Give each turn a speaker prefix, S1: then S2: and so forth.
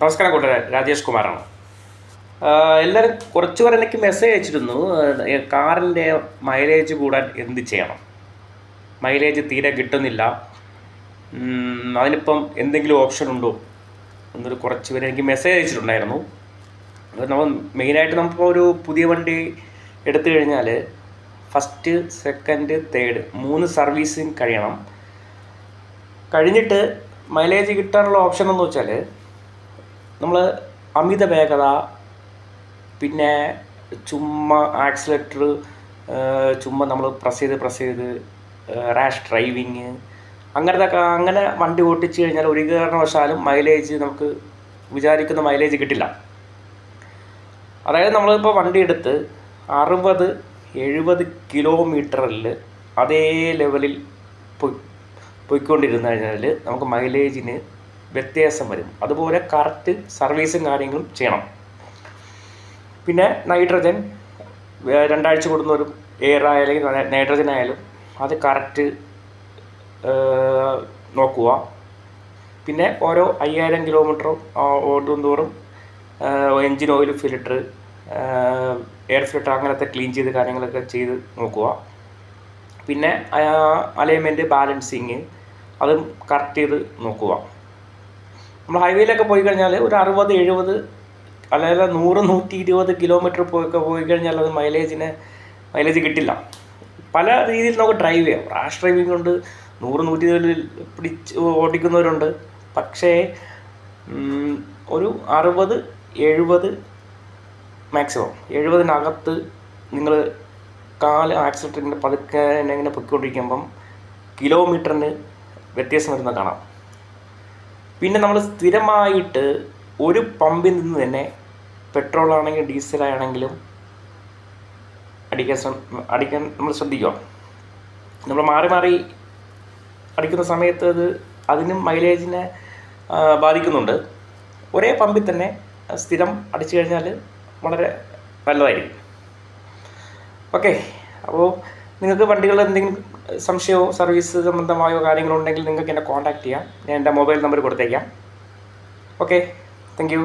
S1: നമസ്കാരം കൂട്ടുകാരെ രാജേഷ് കുമാറാണ്. എല്ലാവരും കുറച്ച് പേർ എനിക്ക് മെസ്സേജ് അയച്ചിരുന്നു. കാറിന്റെ മൈലേജ് കൂടാൻ എന്ത് ചെയ്യണം? മൈലേജ് തീരെ കിട്ടുന്നില്ല. അതിനിപ്പം എന്തെങ്കിലും ഓപ്ഷൻ ഉണ്ടോ? എന്നൊരു കുറച്ച് പേര് എനിക്ക് മെസ്സേജ് അയച്ചിട്ടുണ്ടായിരുന്നു. നമ്മൾ മെയിനായിട്ട് നമുക്കിപ്പോൾ ഒരു പുതിയ വണ്ടി എടുത്തു കഴിഞ്ഞാൽ ഫസ്റ്റ് സെക്കൻഡ് തേർഡ് മൂന്ന് സർവീസിങ് കഴിയണം. കഴിഞ്ഞിട്ട് മൈലേജ് കിട്ടാനുള്ള ഓപ്ഷൻ എന്ന് വെച്ചാൽ നമ്മൾ അമിത വേഗത പിന്നെ ചുമ്മാ ആക്സിലേറ്റർ ചുമ്മാ നമ്മൾ പ്രസ് ചെയ്ത് പ്രസ് ചെയ്ത് റാഷ് ഡ്രൈവിങ് അങ്ങനത്തെ അങ്ങനെ വണ്ടി ഓട്ടിച്ച് കഴിഞ്ഞാൽ ഒരു കാരണവശാലും മൈലേജ് നമുക്ക് വിചാരിക്കുന്ന മൈലേജ് കിട്ടില്ല. അതായത് നമ്മളിപ്പോൾ വണ്ടി എടുത്ത് അറുപത് എഴുപത് കിലോമീറ്ററിൽ അതേ ലെവലിൽ പോയി പോയിക്കൊണ്ടിരുന്നു കഴിഞ്ഞാൽ നമുക്ക് മൈലേജിന് വ്യത്യാസം വരും. അതുപോലെ കറക്റ്റ് സർവീസും കാര്യങ്ങളും ചെയ്യണം. പിന്നെ നൈട്രജൻ രണ്ടാഴ്ച രണ്ടാഴ്ച കൂടുന്നൊരു എയർ ആയാലും നൈട്രജൻ ആയാലും അത് കറക്റ്റ് നോക്കുക. പിന്നെ ഓരോ അയ്യായിരം കിലോമീറ്റർ ഓടും തോറും engine oil filter air filter അങ്ങനത്തെ ക്ലീൻ ചെയ്ത് കാര്യങ്ങളൊക്കെ ചെയ്ത് നോക്കുക. പിന്നെ അലൈൻമെന്റ് ബാലൻസിങ് അതും കറക്റ്റ് ചെയ്ത് നോക്കുക. നമ്മൾ ഹൈവേയിലൊക്കെ പോയി കഴിഞ്ഞാൽ ഒരു അറുപത് എഴുപത് അല്ലെങ്കിൽ നൂറ് നൂറ്റി ഇരുപത് കിലോമീറ്റർ പോയൊക്കെ പോയി കഴിഞ്ഞാൽ അത് മൈലേജിന് മൈലേജ് കിട്ടില്ല. പല രീതിയിൽ നമുക്ക് ഡ്രൈവ് ചെയ്യാം. റാഷ് ഡ്രൈവിംഗ് ഉണ്ട്. നൂറ് നൂറ്റി ഇരുപതിൽ പിടിച്ച് ഓടിക്കുന്നവരുണ്ട്. പക്ഷേ ഒരു അറുപത് എഴുപത് മാക്സിമം എഴുപതിനകത്ത് നിങ്ങൾ കാൽ ആക്സിലേറ്ററിന്റെ പതുക്കെ ഇങ്ങനെ പൊയ്ക്കൊണ്ടിരിക്കുമ്പം കിലോമീറ്ററിന് വ്യത്യാസം വരുന്ന കാണാം. പിന്നെ നമ്മൾ സ്ഥിരമായിട്ട് ഒരു പമ്പിൽ നിന്ന് തന്നെ പെട്രോൾ ആണെങ്കിലും ഡീസൽ ആണെങ്കിലും അടിക്കാൻ അടിക്കാൻ നമ്മൾ ശ്രദ്ധിക്കുക. നമ്മൾ മാറി മാറി അടിക്കുന്ന സമയത്ത് അത് അതിനും മൈലേജിനെ ബാധിക്കുന്നുണ്ട്. ഒരേ പമ്പിൽ തന്നെ സ്ഥിരം അടിച്ചു കഴിഞ്ഞാൽ വളരെ നല്ലതായിരിക്കും. ഓക്കെ അപ്പോൾ നിങ്ങൾക്ക് വണ്ടികളിൽ എന്തെങ്കിലും സംശയമോ സർവീസ് സംബന്ധമായോ കാര്യങ്ങളുണ്ടെങ്കിൽ നിങ്ങൾക്ക് എന്നെ കോൺടാക്ട് ചെയ്യാം. ഞാൻ എന്റെ മൊബൈൽ നമ്പർ കൊടുത്തേക്കാം. Okay thank you